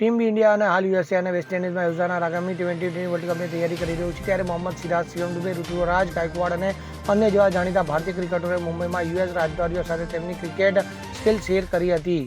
Team India અને હાલ USA અને વેસ્ટ ઇન્ડિઝમાં યોજાનાર આગામી ટ્વેન્ટી ટ્વેન્ટી વર્લ્ડ કપની તૈયારી કરી રહ્યું છે. ત્યારે મોહમ્મદ સિરાજ શિવમ દુબે ઋતુરાજ ગાયકવાડ અને અન્ય જેવા જાણીતા ભારતીય ક્રિકેટરોએ મુંબઈમાં યુએસ રાજદ્વારીઓ સાથે તેમની ક્રિકેટ સ્કિલ શેર કરી હતી.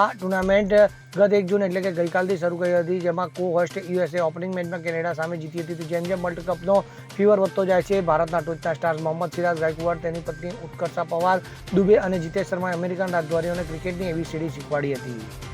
આ ટુર્નામેન્ટ ગત એક જૂન એટલે કે ગઈકાલથી શરૂ કરી હતી, જેમાં કો હોસ્ટ યુએસએ ઓપનિંગ મેચમાં કેનેડા સામે જીતી હતી. જેમ જેમ વર્લ્ડ કપનો ફીવર વધતો જાય છે, ભારતના ટોચના સ્ટાર્સ મોહમ્મદ સિરાજ ગાયકવાડ, તેની પત્ની ઉત્કર્ષા પવાર દુબે અને જીતેશ શર્માએ અમેરિકન રાજદ્વારીઓને ક્રિકેટની એવી સીડી શીખવાડી હતી.